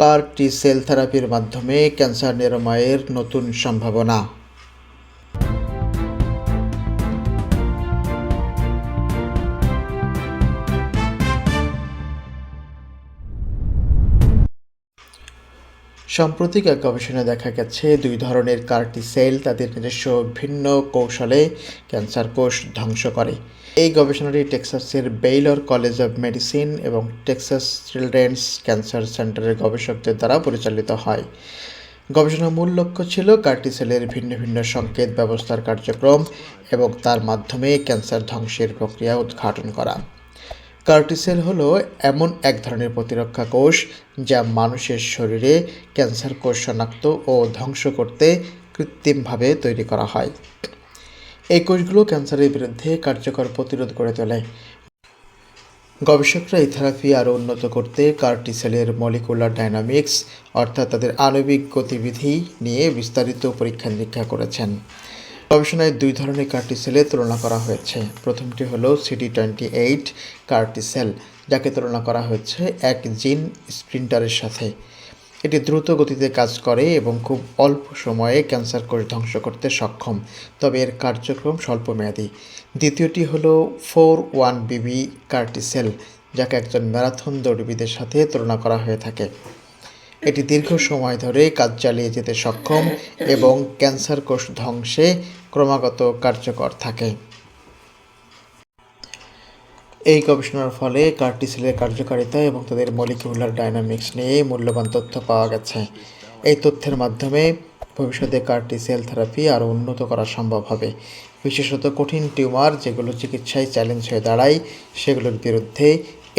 কার টি sell থেরাপির মাধ্যমে cancer নিরাময়ের নতুন সম্ভাবনা। সাম্প্রতিক এক গবেষণায় দেখা গেছে, দুই ধরনের কার্টি সেল তাদের নিজস্ব ভিন্ন কৌশলে ক্যান্সার কোষ ধ্বংস করে। এই গবেষণাটি টেক্সাসের বেইলর কলেজ অব মেডিসিন এবং টেক্সাস চিলড্রেন্স ক্যান্সার সেন্টারের গবেষকদের দ্বারা পরিচালিত হয়। গবেষণার মূল লক্ষ্য ছিল কার্টি সেলের ভিন্ন ভিন্ন সংকেত ব্যবস্থার কার্যক্রম এবং তার মাধ্যমে ক্যান্সার ধ্বংসের প্রক্রিয়া উদ্ঘাটন করা। কার্টিসেল হলো এমন এক ধরনের প্রতিরক্ষা কোষ যা মানুষের শরীরে ক্যান্সার কোষ শনাক্ত ও ধ্বংস করতে কৃত্রিমভাবে তৈরি করা হয়। এই কোষগুলো ক্যান্সারের বিরুদ্ধে কার্যকর প্রতিরোধ গড়ে তোলে। গবেষকরা এই থেরাপি আরও উন্নত করতে কার্টিসেলের মলিকুলার ডাইনামিক্স অর্থাৎ তাদের আণবিক গতিবিধি নিয়ে বিস্তারিত পরীক্ষা নিরীক্ষা করেছেন। গবেষণায় দুই ধরনের কার্টিসেলের তুলনা করা হয়েছে। প্রথমটি হলো সিডি টোয়েন্টি এইট কার্টিসেল যাকে তুলনা করা হয়েছে এক জিন স্প্রিন্টারের সাথে। এটি দ্রুত গতিতে কাজ করে এবং খুব অল্প সময়ে ক্যান্সার কোষ ধ্বংস করতে সক্ষম, তবে এর কার্যক্রম স্বল্পমেয়াদী। দ্বিতীয়টি হল ফোর ওয়ান বিবি কার্টিসেল যাকে একজন ম্যারাথন দৌড়বিদের সাথে তুলনা করা হয়ে থাকে। এটি দীর্ঘ সময় ধরে কাজ চালিয়ে যেতে সক্ষম এবং ক্যান্সার কোষ ধ্বংসে ক্রমাগত কার্যকর থাকে। এই গবেষণার ফলে কার্টিসেলের কার্যকারিতা এবং তাদের মলিকিউলার ডায়নামিক্স নিয়ে মূল্যবান তথ্য পাওয়া গেছে। এই তথ্যের মাধ্যমে ভবিষ্যতে কার্টিসেল থেরাপি আরও উন্নত করা সম্ভব হবে। বিশেষত কঠিন টিউমার যেগুলো চিকিৎসায় চ্যালেঞ্জ হয়ে দাঁড়ায়, সেগুলোর বিরুদ্ধে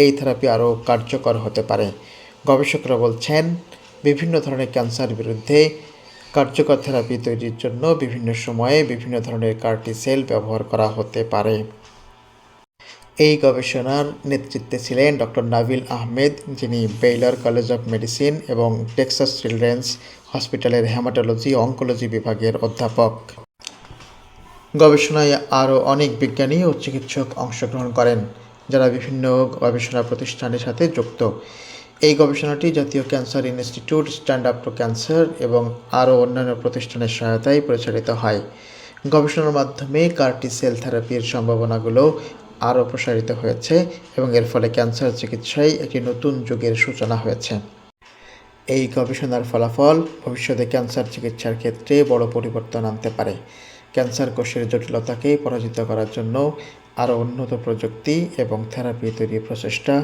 এই থেরাপি আরও কার্যকর হতে পারে। গবেষকরা বলছেন, বিভিন্ন ধরনের ক্যান্সার বিরুদ্ধে কার্যকর থেরাপি তৈরির জন্য বিভিন্ন সময়ে বিভিন্ন ধরনের কার্টি সেল ব্যবহার করা হতে পারে। এই গবেষণার নেতৃত্বে ছিলেন ডক্টর নাবিল আহমেদ, যিনি বেইলার কলেজ অফ মেডিসিন এবং টেক্সাস চিলড্রেন্স হসপিটালের হেমাটোলজি অঙ্কোলজি বিভাগের অধ্যাপক। গবেষণায় আরও অনেক বিজ্ঞানী ও চিকিৎসক অংশগ্রহণ করেন, যারা বিভিন্ন গবেষণা প্রতিষ্ঠানের সাথে যুক্ত। এই গবেষণাটি জাতীয় cancer institute, Stand Up To Cancer এবং আরও অন্যান্য প্রতিষ্ঠানের সহায়তায় পরিচালিত হয়। গবেষণার মাধ্যমে কার্টি সেল থেরাপির সম্ভাবনাগুলো আরও প্রসারিত হয়েছে এবং এর ফলে ক্যান্সার চিকিৎসায় একটি নতুন যুগের সূচনা হয়েছে। এই গবেষণার ফলাফল ভবিষ্যতে ক্যান্সার চিকিৎসার ক্ষেত্রে বড় পরিবর্তন আনতে পারে। ক্যান্সার কোষের জটিলতাকে পরাজিত করার জন্য আরও উন্নত প্রযুক্তি এবং থেরাপি তৈরির প্রচেষ্টা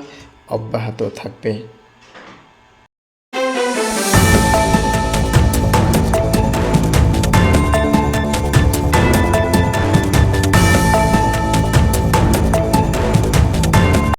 অব্যাহত থাকবে।